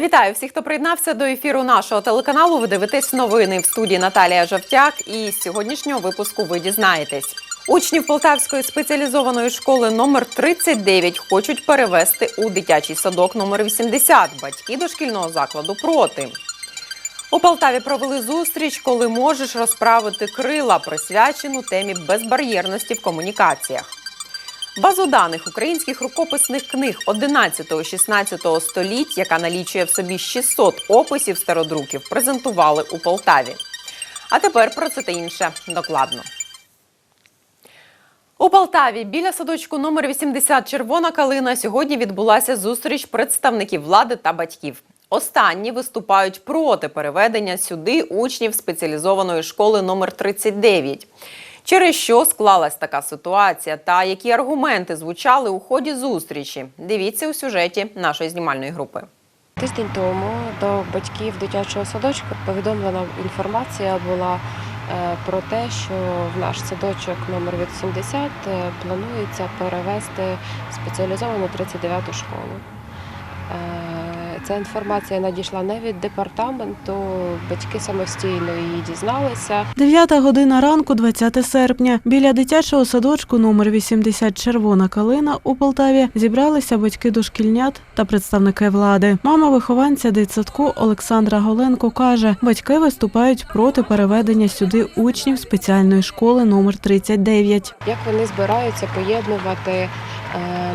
Вітаю всіх, хто приєднався до ефіру нашого телеканалу. Ви дивитесь новини в студії Наталія Жовтяк. І з сьогоднішнього випуску ви дізнаєтесь. Учнів Полтавської спеціалізованої школи номер 39 хочуть перевести у дитячий садок номер 80. Батьки дошкільного закладу проти. У Полтаві провели зустріч, коли можеш розправити крила, присвячену темі безбар'єрності в комунікаціях. Базу даних українських рукописних книг 11-16 століть, яка налічує в собі 600 описів стародруків, презентували у Полтаві. А тепер про це та інше докладно. У Полтаві біля садочку номер 80 Червона калина сьогодні відбулася зустріч представників влади та батьків. Останні виступають проти переведення сюди учнів спеціалізованої школи номер 39. Через що склалась така ситуація та які аргументи звучали у ході зустрічі? Дивіться у сюжеті нашої знімальної групи. Тиждень тому до батьків дитячого садочка повідомлена інформація була е, про те, що в наш садочок номер 80 е, планується перевести спеціалізовану 39-ту школу. Ця інформація надійшла не від департаменту, батьки самостійно її дізналися. 9 година ранку, 20 серпня, біля дитячого садочку номер 80 Червона калина у Полтаві зібралися батьки дошкільнят та представники влади. Мама вихованця дитсадку Олександра Голенко каже, батьки виступають проти переведення сюди учнів спеціальної школи номер 39. Як вони збираються поєднувати е,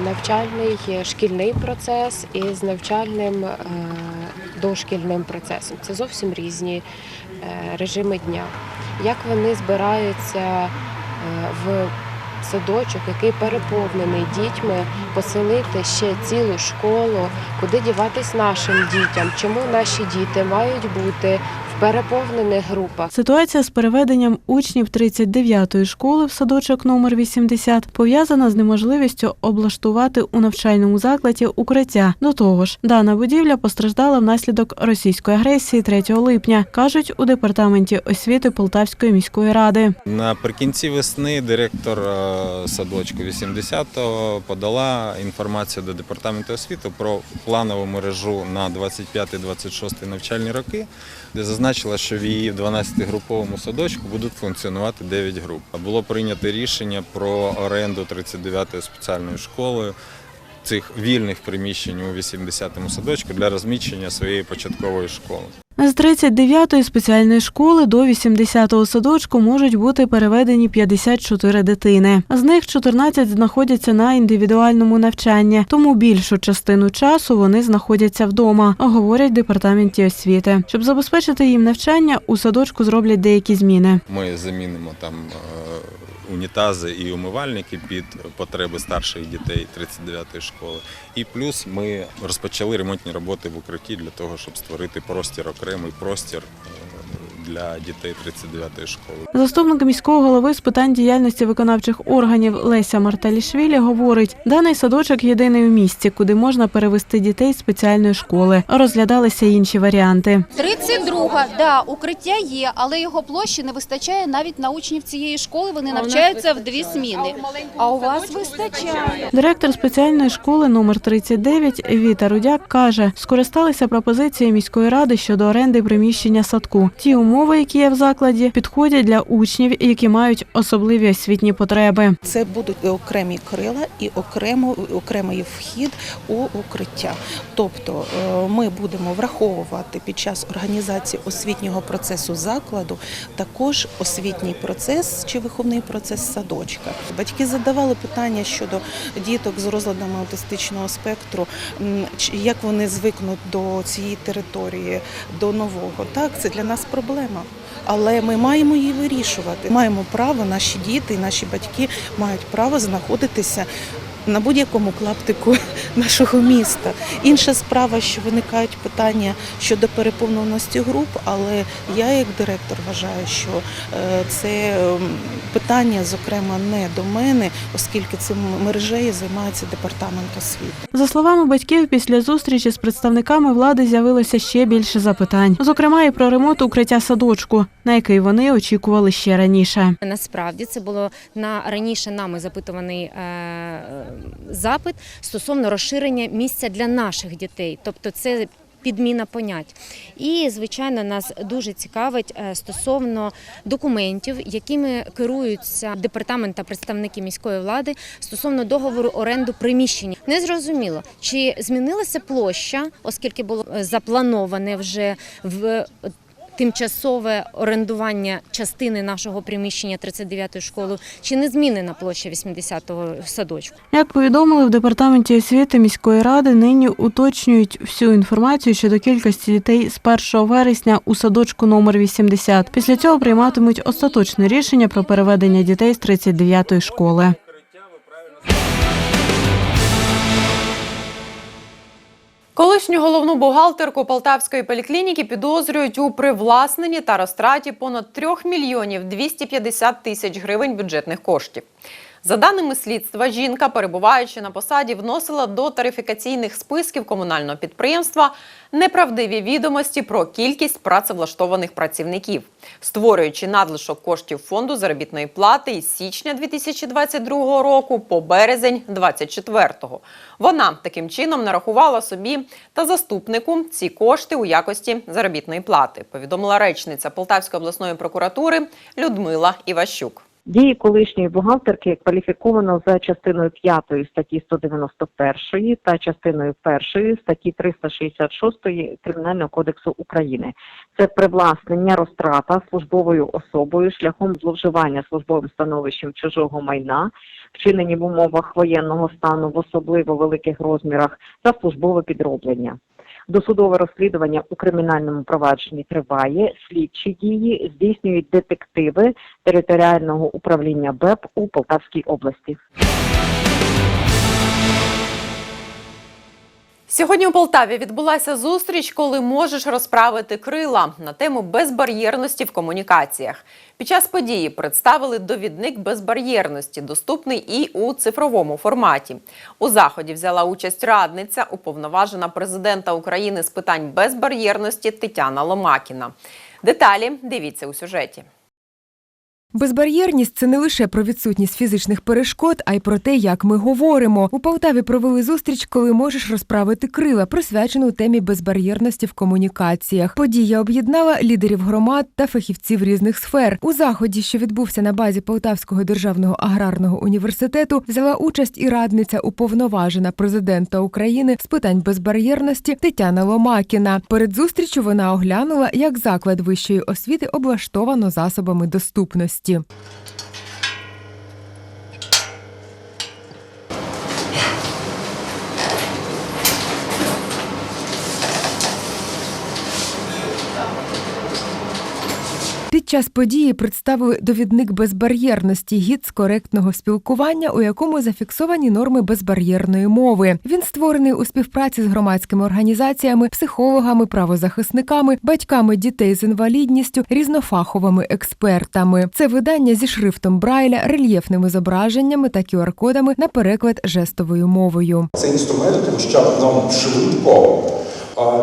навчальний е, шкільний процес із навчальним дошкільним процесом? Це зовсім різні е, режими дня. Як вони збираються е, в садочок, який переповнений дітьми, поселити ще цілу школу, куди діватись нашим дітям? Чому наші діти мають бути переповнених групах? Ситуація з переведенням учнів 39-ї школи в садочок номер 80 пов'язана з неможливістю облаштувати у навчальному закладі укриття. До того ж, дана будівля постраждала внаслідок російської агресії 3 липня, кажуть у департаменті освіти Полтавської міської ради. Наприкінці весни директор е, садочку 80-го подала інформацію до департаменту освіти про планову мережу на 25-26 навчальні роки, де зазначила, що в її 12-груповому садочку будуть функціонувати 9 груп. Було прийнято рішення про оренду 39-ї спеціальної школи. Цих вільних приміщень у 80-му садочку для розміщення своєї початкової школи. З 39-ї спеціальної школи до 80-го садочку можуть бути переведені 54 дитини. З них 14 знаходяться на індивідуальному навчанні, тому більшу частину часу вони знаходяться вдома, говорять в департаменті освіти. Щоб забезпечити їм навчання, у садочку зроблять деякі зміни. Ми замінимо там е, унітази і умивальники під потреби старших дітей 39-ї школи. І плюс ми розпочали ремонтні роботи в укритті для того, щоб створити простір, окремий простір е, для дітей 39-ї школи. Заступник міського голови з питань діяльності виконавчих органів Леся Марталішвілі говорить, даний садочок єдиний у місті, куди можна перевести дітей з спеціальної школи. Розглядалися інші варіанти. 32, да, укриття є, але його площі не вистачає навіть на учнів цієї школи. Вони навчаються в дві зміни. А у вас вистачає. Директор спеціальної школи номер 39 Віта Рудяк каже, скористалися пропозицією міської ради щодо оренди приміщення садку. Ті умови, які є в закладі, підходять для учнів, які мають особливі освітні потреби. Це будуть окремі крила і окремо окремий вхід у укриття. Тобто е, ми будемо враховувати під час організації освітнього процесу закладу також освітній процес чи виховний процес садочка. Батьки задавали питання щодо діток з розладами аутистичного спектру, як вони звикнуть до цієї території, до нового. Так, це для нас проблема. Але ми маємо її вирішувати. Маємо право, наші діти наші батьки мають право знаходитися на будь-якому клаптику нашого міста. Інша справа, що виникають питання щодо переповненості груп, але я як директор вважаю, що е, це питання, зокрема, не до мене, оскільки цим мережею займається департамент освіти. За словами батьків, після зустрічі з представниками влади з'явилося ще більше запитань, зокрема і про ремонт укриття садочку, на який вони очікували ще раніше. Насправді це було на раніше нами запитуваний е, запит стосовно розширення місця для наших дітей. Тобто, це підміна понять. І, звичайно, нас дуже цікавить е, стосовно документів, якими керуються департамент та представники міської влади стосовно договору оренду приміщення. Не зрозуміло, чи змінилася площа, оскільки було е, заплановане вже в тимчасове орендування частини нашого приміщення 39-ї школи, чи не змінена площа 80-го садочку? Як повідомили в департаменті освіти міської ради, нині уточнюють всю інформацію щодо кількості дітей з 1 вересня у садочку номер 80. Після цього прийматимуть остаточне рішення про переведення дітей з 39-ї школи. Колишню головну бухгалтерку Полтавської поліклініки підозрюють у привласненні та розтраті понад 3 мільйонів 250 тисяч гривень бюджетних коштів. За даними слідства, жінка, перебуваючи на посаді, вносила до тарифікаційних списків комунального підприємства неправдиві відомості про кількість працевлаштованих працівників, створюючи надлишок коштів фонду заробітної плати із січня 2022 року по березень 2024. Вона таким чином нарахувала собі та заступнику ці кошти у якості заробітної плати. Повідомила речниця Полтавської обласної прокуратури Людмила Іващук. Дії колишньої бухгалтерки кваліфіковано за частиною 5 статті 191 та частиною 1 статті 366 Кримінального кодексу України. Це привласнення розтрата службовою особою шляхом зловживання службовим становищем чужого майна, вчинені в умовах воєнного стану в особливо великих розмірах та службове підроблення. Досудове розслідування у кримінальному провадженні триває. Слідчі дії здійснюють детективи територіального управління БЕП у Полтавській області. Сьогодні у Полтаві відбулася зустріч, коли можеш розправити крила на тему безбар'єрності в комунікаціях. Під час події представили довідник безбар'єрності, доступний і у цифровому форматі. У заході взяла участь радниця, уповноважена президента України з питань безбар'єрності Тетяна Ломакіна. Деталі дивіться у сюжеті. Безбар'єрність це не лише про відсутність фізичних перешкод, а й про те, як ми говоримо. У Полтаві провели зустріч, коли можеш розправити крила, присвячену темі безбар'єрності в комунікаціях. Подія об'єднала лідерів громад та фахівців різних сфер. У заході, що відбувся на базі Полтавського державного аграрного університету, взяла участь і радниця уповноважена президента України з питань безбар'єрності Тетяна Ломакіна. Перед зустрічю вона оглянула, як заклад вищої освіти облаштовано засобами доступності. Під час події представили довідник безбар'єрності гід з коректного спілкування, у якому зафіксовані норми безбар'єрної мови. Він створений у співпраці з громадськими організаціями, психологами, правозахисниками, батьками дітей з інвалідністю, різнофаховими експертами. Це видання зі шрифтом Брайля, рельєфними зображеннями та QR-кодами на переклад жестовою мовою. Це інструмент, тому що нам швидко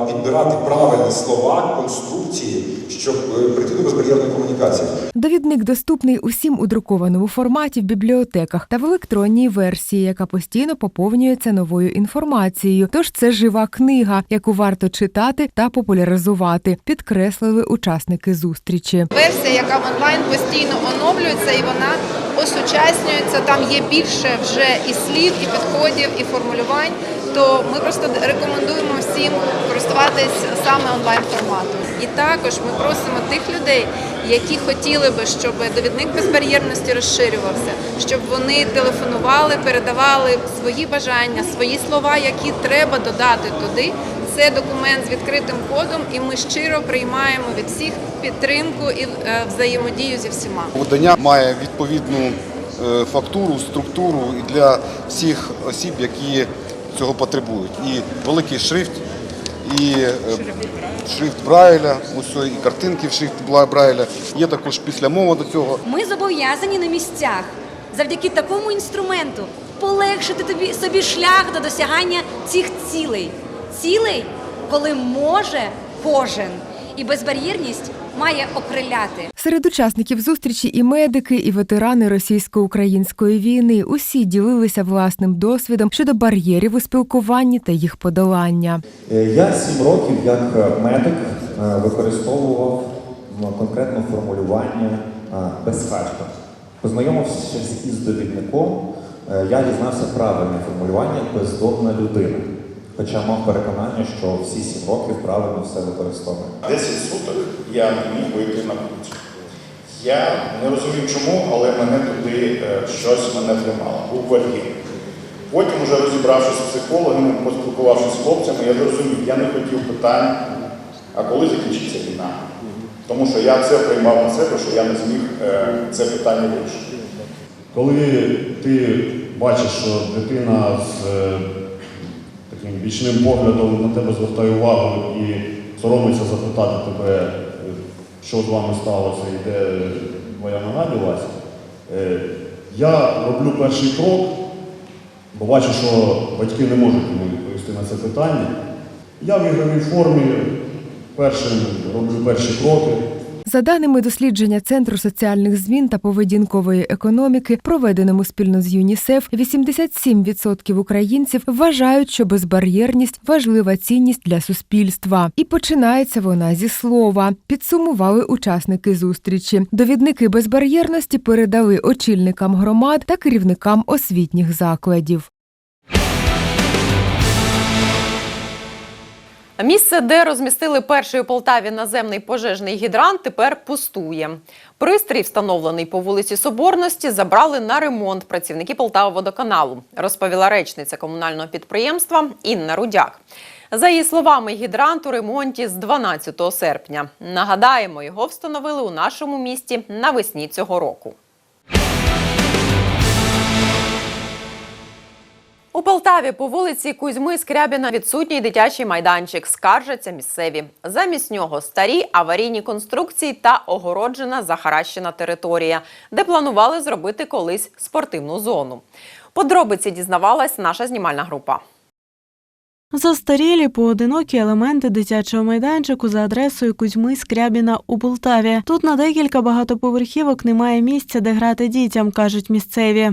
підбирати правильні слова, конструкції, щоб е, прийти до безбар'єрної комунікації. Довідник доступний усім у друкованому форматі в бібліотеках та в електронній версії, яка постійно поповнюється новою інформацією. Тож це жива книга, яку варто читати та популяризувати, підкреслили учасники зустрічі. версія, яка онлайн постійно оновлюється і вона осучаснюється. Там є більше вже і слів, і підходів, і формулювань. То ми просто рекомендуємо всім користуватись саме онлайн форматом. І також ми просимо тих людей, які хотіли би, щоб довідник безбар'єрності розширювався, щоб вони телефонували, передавали свої бажання, свої слова, які треба додати туди. Це документ з відкритим кодом, і ми щиро приймаємо від всіх підтримку і е, взаємодію зі всіма. Видання має відповідну е, фактуру, структуру для всіх осіб, які цього потребують. І великий шрифт, і е, шрифт Брайля, ось і картинки в шрифт Брайля. Є також післямова до цього. Ми зобов'язані на місцях завдяки такому інструменту полегшити тобі собі шлях до досягання цих цілей. Цілей, коли може кожен. І безбар'єрність має окриляти. Серед учасників зустрічі і медики, і ветерани російсько-української війни усі ділилися власним досвідом щодо бар'єрів у спілкуванні та їх подолання. Е, Я сім років як медик е, використовував ну, конкретне формулювання е, безхатько. Познайомившись із довідником, я дізнався правильне формулювання бездомна людина. Хоча мав переконання, що всі сім років правильно все використовую. 10 суток я не міг вийти на вулицю. Я не розумів чому, але мене туди е, щось мене тримало, був бар'єр. Потім, вже розібравшись з психологами, поспілкувавшись з хлопцями, я зрозумів, я не хотів питань, а коли закінчиться війна. Тому що я це приймав на себе, що я не зміг е, це питання вирішити. Коли ти бачиш, що дитина з е, вічним поглядом на тебе звертає увагу і соромиться запитати тебе, е, що з вами сталося і де твоя нога ділася, е, я роблю перший крок, бо бачу, що батьки не можуть йому відповісти на це питання. Я в ігровій формі першим роблю перші кроки. За даними дослідження Центру соціальних змін та поведінкової економіки, проведеному спільно з ЮНІСЕФ, 87% українців вважають, що безбар'єрність важлива цінність для суспільства. І починається вона зі слова. Підсумували учасники зустрічі. Довідники безбар'єрності передали очільникам громад та керівникам освітніх закладів. Місце, де розмістили перший у Полтаві наземний пожежний гідрант, тепер пустує. Пристрій, встановлений по вулиці Соборності, забрали на ремонт працівники Полтававодоканалу, розповіла речниця комунального підприємства Інна Рудяк. За її словами, гідрант у ремонті з 12 серпня. Нагадаємо, його встановили у нашому місті навесні цього року. У Полтаві по вулиці Кузьми Скрябіна відсутній дитячий майданчик. Скаржаться місцеві. Замість нього старі аварійні конструкції та огороджена захаращена територія, де планували зробити колись спортивну зону. Подробиці дізнавалась наша знімальна група. Застарілі поодинокі елементи дитячого майданчику за адресою Кузьми Скрябіна у Полтаві. Тут на декілька багатоповерхівок немає місця, де грати дітям, кажуть місцеві.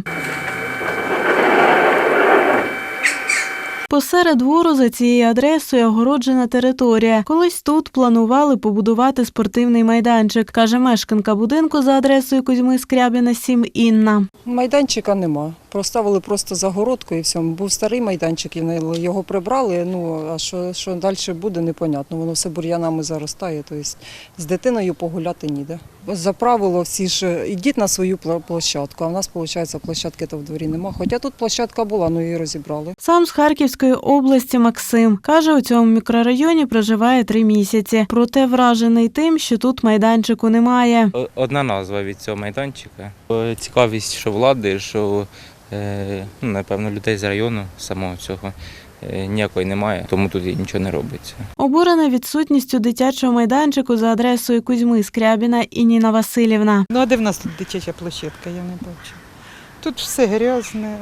Посеред двору за цією адресою огороджена територія. Колись тут планували побудувати спортивний майданчик, каже мешканка будинку за адресою Кузьми Скрябіна 7 Інна. Майданчика нема. Поставили просто загородку і все. Був старий майданчик, і його прибрали. Ну а що, що далі буде, непонятно. Воно все бур'янами заростає. Тобто з дитиною погуляти ніде. За правило, всі ж ідіть на свою площадку. А в нас, виходить, площадки то в дворі нема. Хоча тут площадка була, ну її розібрали. Сам з Харківської області Максим каже, у цьому мікрорайоні проживає три місяці. Проте вражений тим, що тут майданчику немає. Одна назва від цього майданчика. Цікавість, що влади, що ну, напевно людей з району самого цього е, ніякої немає, тому тут і нічого не робиться. Обурена відсутністю дитячого майданчику за адресою Кузьми Скрябіна і Ніна Васильівна. Ну а де в нас тут дитяча площадка, я не бачу. Тут все грязне,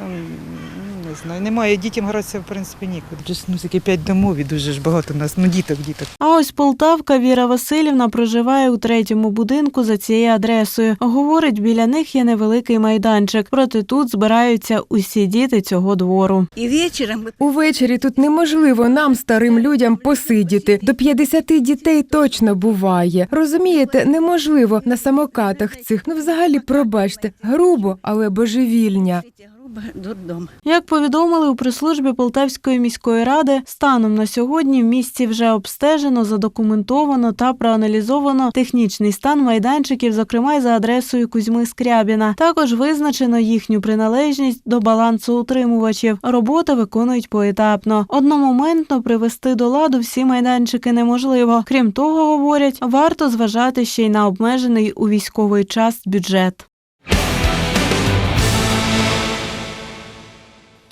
не знаю, немає дітям гратися, в принципі, нікуди. Just, Ну, такі п'ять домов і дуже ж багато нас, ну діток, діток. А ось Полтавка Віра Васильівна проживає у третьому будинку за цією адресою. Говорить, біля них є невеликий майданчик, проте тут збираються усі діти цього двору. І вечором увечері тут неможливо нам, старим людям, посидіти. До 50 дітей точно буває. Розумієте, неможливо на самокатах цих. Ну, взагалі, пробачте, грубо, але божевільня. Додому. Як повідомили у прес-службі Полтавської міської ради, станом на сьогодні в місті вже обстежено, задокументовано та проаналізовано технічний стан майданчиків, зокрема й за адресою Кузьми Скрябіна. Також визначено їхню приналежність до балансу утримувачів. Роботи виконують поетапно. Одномоментно привести до ладу всі майданчики неможливо. Крім того, говорять, варто зважати ще й на обмежений у військовий час бюджет.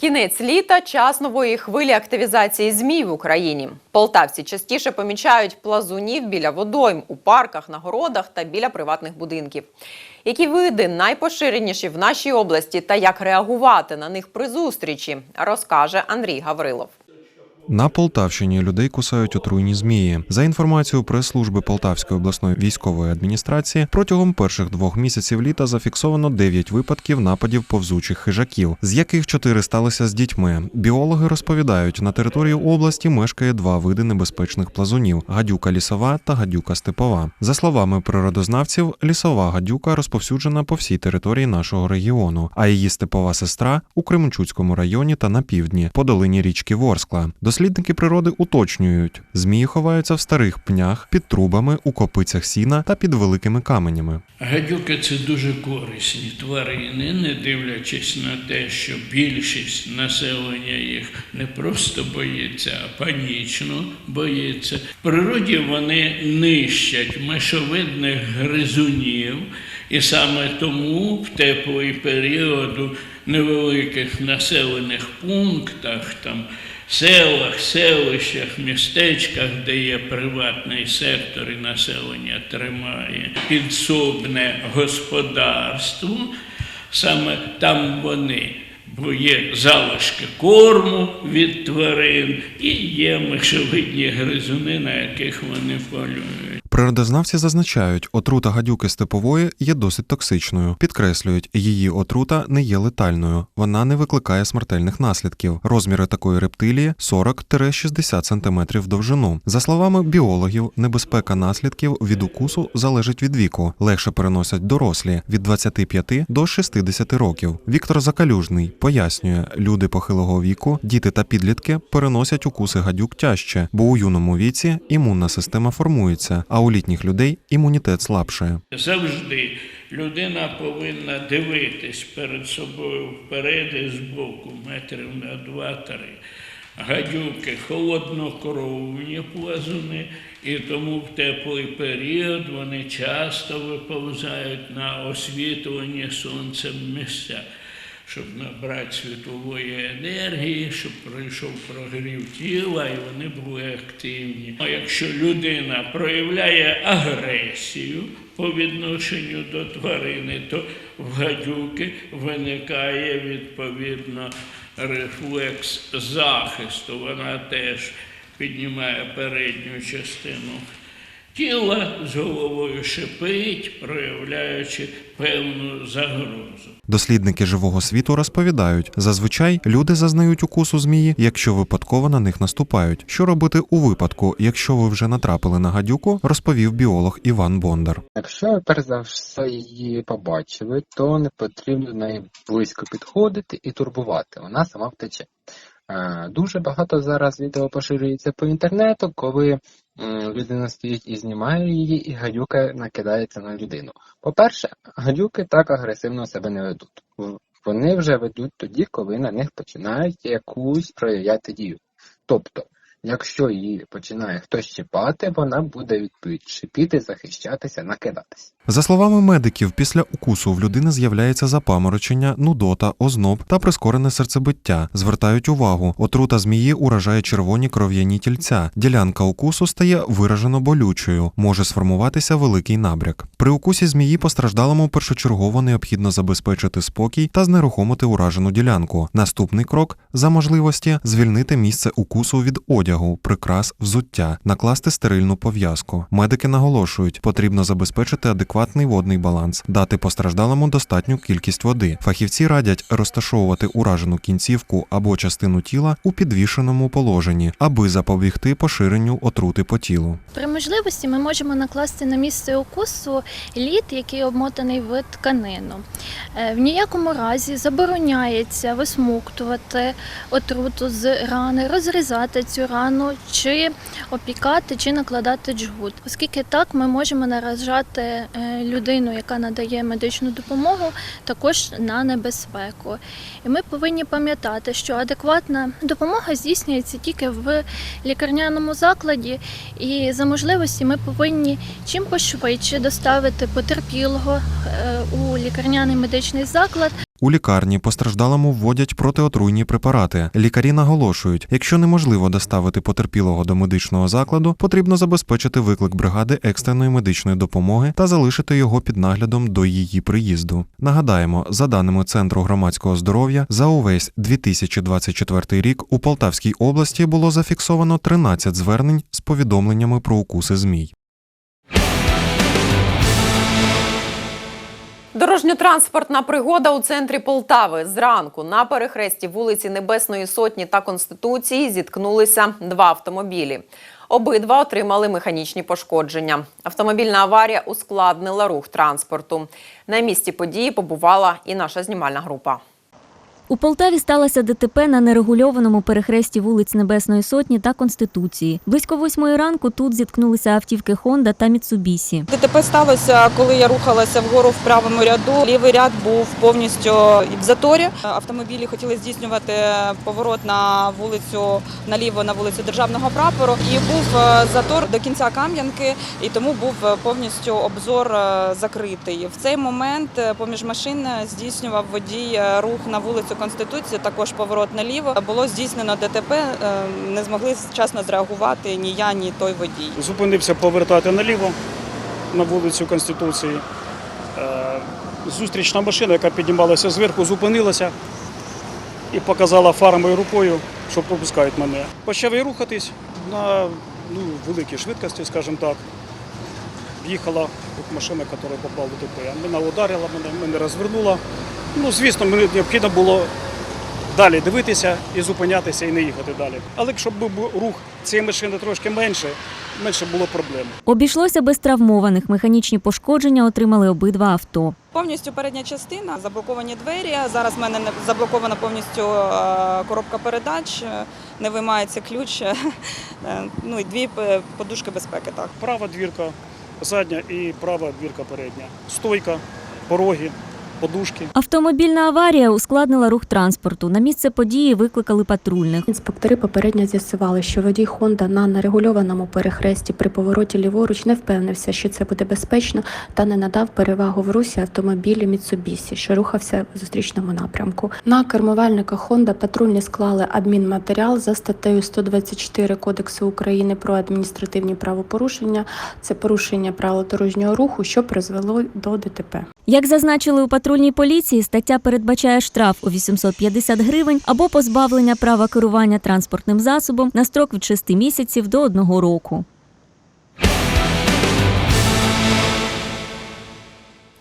Кінець літа час нової хвилі активізації змій в Україні. Полтавці частіше помічають плазунів біля водойм, у парках, на городах та біля приватних будинків. Які види найпоширеніші в нашій області та як реагувати на них при зустрічі, розкаже Андрій Гаврилов. На Полтавщині людей кусають отруйні змії. За інформацією прес-служби Полтавської обласної військової адміністрації, протягом перших двох місяців літа зафіксовано 9 випадків нападів повзучих хижаків, з яких 4 сталися з дітьми. Біологи розповідають, на території області мешкає два види небезпечних плазунів: гадюка лісова та гадюка степова. За словами природознавців, лісова гадюка розповсюджена по всій території нашого регіону, а її степова сестра у Кременчуцькому районі та на півдні, по долині річки Ворскла. Дослідники природи уточнюють, змії ховаються в старих пнях, під трубами, у копицях сіна та під великими каменями. Гадюки це дуже корисні тварини, не дивлячись на те, що більшість населення їх не просто боїться, а панічно боїться. В природі вони нищать мешовидних гризунів, і саме тому в теплий період у невеликих населених пунктах, там селах, селищах, містечках, де є приватний сектор і населення тримає підсобне господарство, саме там вони. Бо є залишки корму від тварин і є мишовидні гризуни, на яких вони полюють. Природознавці зазначають, отрута гадюки степової є досить токсичною. Підкреслюють, її отрута не є летальною, вона не викликає смертельних наслідків. Розміри такої рептилії 40-60 см в довжину. За словами біологів, небезпека наслідків від укусу залежить від віку. Легше переносять дорослі від 25 до 60 років. Віктор Закалюжний пояснює, люди похилого віку, діти та підлітки переносять укуси гадюк тяжче, бо у юному віці імунна система формується, а у літніх людей імунітет слабшає. Завжди людина повинна дивитись перед собою вперед і збоку, метрів на два-три. Гадюки холоднокровні плазуни, і тому в теплий період вони часто виповзають на освітлені сонцем місця, щоб набрати світлової енергії, щоб пройшов прогрів тіла і вони були активні. А якщо людина проявляє агресію по відношенню до тварини, то в гадюки виникає відповідно рефлекс захисту. Вона теж піднімає передню частину тіла з головою шипить, проявляючи певну загрозу. Дослідники живого світу розповідають, зазвичай люди зазнають укусу змії, якщо випадково на них наступають. Що робити у випадку, якщо ви вже натрапили на гадюку, розповів біолог Іван Бондар. Якщо перш за все її побачили, то не потрібно до неї близько підходити і турбувати. Вона сама втече. Е, Дуже багато зараз відео поширюється по інтернету, коли людина стоїть і знімає її, і гадюка накидається на людину. По-перше, гадюки так агресивно себе не ведуть. Вони вже ведуть тоді, коли на них починають якусь проявляти дію. Тобто, якщо її починає хтось чіпати, вона буде відповідь шипіти, захищатися, накидатися. За словами медиків, після укусу в людини з'являється запаморочення, нудота, озноб та прискорене серцебиття. Звертають увагу, отрута змії уражає червоні кров'яні тільця. Ділянка укусу стає виражено болючою, може сформуватися великий набряк. При укусі змії постраждалому першочергово необхідно забезпечити спокій та знерухомити уражену ділянку. Наступний крок за можливості звільнити місце укусу від одягу, прикрас, взуття, накласти стерильну пов'язку. Медики наголошують, потрібно забезпечити адекватний водний баланс, дати постраждалому достатню кількість води. Фахівці радять розташовувати уражену кінцівку або частину тіла у підвішеному положенні, аби запобігти поширенню отрути по тілу. При можливості ми можемо накласти на місце укусу лід, який обмотаний в тканину. Е, В ніякому разі забороняється висмоктувати отруту з рани, розрізати цю рану, чи опікати, чи накладати джгут. Оскільки так ми можемо наражати е, людину, яка надає медичну допомогу, також на небезпеку. І ми повинні пам'ятати, що адекватна допомога здійснюється тільки в лікарняному закладі, і за можливості ми повинні чим пошвидше доставити потерпілого е, у лікарняний медичний заклад. У лікарні постраждалому вводять протиотруйні препарати. Лікарі наголошують, якщо неможливо доставити потерпілого до медичного закладу, потрібно забезпечити виклик бригади екстреної медичної допомоги та залишити його під наглядом до її приїзду. Нагадаємо, за даними Центру громадського здоров'я, за увесь 2024 рік у Полтавській області було зафіксовано 13 звернень з повідомленнями про укуси змій. Дорожньо-транспортна пригода у центрі Полтави. Зранку на перехресті вулиці Небесної Сотні та Конституції зіткнулися два автомобілі. Обидва отримали механічні пошкодження. Автомобільна аварія ускладнила рух транспорту. На місці події побувала і наша знімальна група. У Полтаві сталося ДТП на нерегульованому перехресті вулиць Небесної Сотні та Конституції. Близько восьмої ранку тут зіткнулися автівки Honda та Mitsubishi. ДТП сталося, коли я рухалася вгору в правому ряду. Лівий ряд був повністю в заторі. Автомобілі хотіли здійснювати поворот на вулицю наліво на вулицю Державного прапору. І був е, затор до кінця Кам'янки, і тому був е, повністю обзор е, закритий. В цей момент поміж машин здійснював водій рух на вулицю Конституції, також поворот наліво. Було здійснено ДТП. е, Не змогли вчасно зреагувати ні я, ні той водій. Зупинився повертати наліво на вулицю Конституції. Е, Зустрічна машина, яка піднімалася зверху, зупинилася і показала фарами рукою, що пропускають мене. Почав я рухатись на ну, великій швидкості, скажімо так. Їхала машина, яка попала в ДТП. Вона ударила мене, мене розвернула. Ну, звісно, мені необхідно було далі дивитися і зупинятися і не їхати далі. Але якщо б був рух цієї машини трошки менше, менше було проблем. Обійшлося без травмованих. Механічні пошкодження отримали обидва авто. Повністю передня частина, заблоковані двері. Зараз в мене не- заблокована повністю е, коробка передач, е, не виймається ключ. е, Ну і дві подушки безпеки. Так. Права двірка задня і права двірка передня. Стойка, пороги, подушки. Автомобільна аварія ускладнила рух транспорту. На місце події викликали патрульних. Інспектори попередньо з'ясували, що водій Хонда на нерегульованому перехресті при повороті ліворуч не впевнився, що це буде безпечно, та не надав перевагу в русі автомобілю Mitsubishi, що рухався в зустрічному напрямку. На кермувальника Хонда патрульні склали адмінматеріал за статтею 124 Кодексу України про адміністративні правопорушення. Це порушення правил дорожнього руху, що призвело до ДТП. Як зазначили у патрульній поліції, стаття передбачає штраф у 850 гривень або позбавлення права керування транспортним засобом на строк від 6 місяців до 1 року.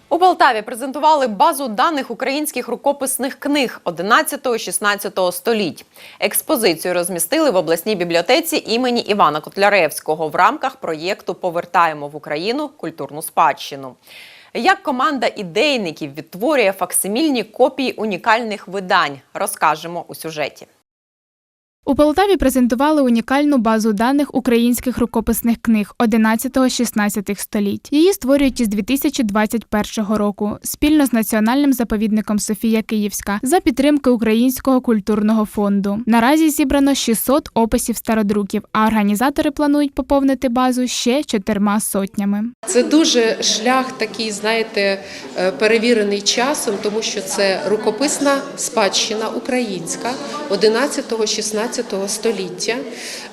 У Полтаві презентували базу даних українських рукописних книг 11-16 століть. Експозицію розмістили в обласній бібліотеці імені Івана Котляревського в рамках проєкту Повертаємо в Україну культурну спадщину. Як команда ідейників відтворює факсимільні копії унікальних видань, розкажемо у сюжеті. У Полтаві презентували унікальну базу даних українських рукописних книг 11-16 століть. Її створюють із 2021 року спільно з Національним заповідником Софія Київська за підтримки Українського культурного фонду. Наразі зібрано 600 описів стародруків, а організатори планують поповнити базу ще чотирма сотнями. Це дуже шлях такий, знаєте, е, перевірений часом, тому що це рукописна спадщина українська 11-16 століття.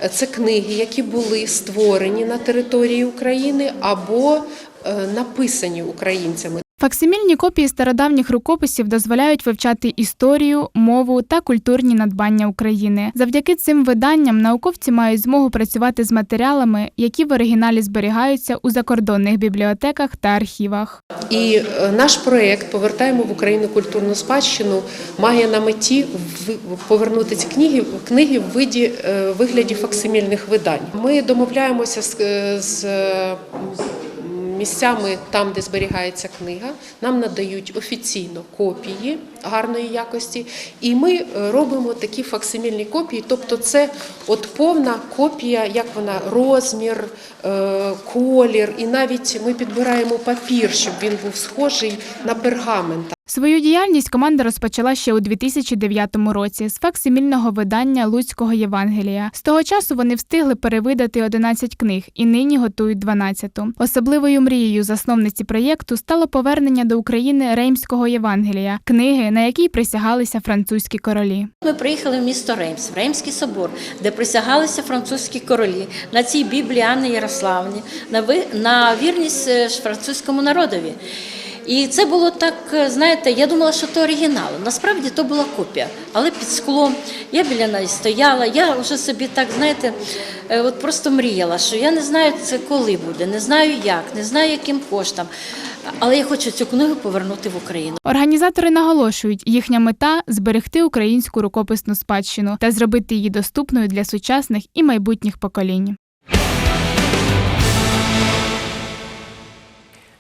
Е, Це книги, які були створені на території України або е, написані українцями. Факсимільні копії стародавніх рукописів дозволяють вивчати історію, мову та культурні надбання України. Завдяки цим виданням науковці мають змогу працювати з матеріалами, які в оригіналі зберігаються у закордонних бібліотеках та архівах. І е, наш проєкт Повертаємо в Україну культурну спадщину має на меті повернути ці книги, книги в виді, е, вигляді факсимільних видань. Ми домовляємося з, е, з місцями там, де зберігається книга. Нам надають офіційно копії гарної якості, і ми е, робимо такі факсимільні копії. Тобто, це от повна копія, як вона розмір, е, колір, і навіть ми підбираємо папір, щоб він був схожий на пергамент. Свою діяльність команда розпочала ще у 2009 році з факсимільного видання Луцького Євангелія. З того часу вони встигли перевидати 11 книг і нині готують 12-ту. Особливою мрією засновниці проєкту стало повернення до України Реймського Євангелія, книги, на якій присягалися французькі королі. Ми приїхали в місто Реймс, в Реймський собор, де присягалися французькі королі на цій Біблії Анни Ярославні, на вірність е, французькому народові. І це було так, е, знаєте, я думала, що то оригінал. Насправді то була копія, але під склом. Я біля неї стояла, я вже собі так, знаєте, е, от просто мріяла, що я не знаю, це коли буде, не знаю як, не знаю, яким коштом. Але я хочу цю книгу повернути в Україну. Організатори наголошують, їхня мета зберегти українську рукописну спадщину та зробити її доступною для сучасних і майбутніх поколінь.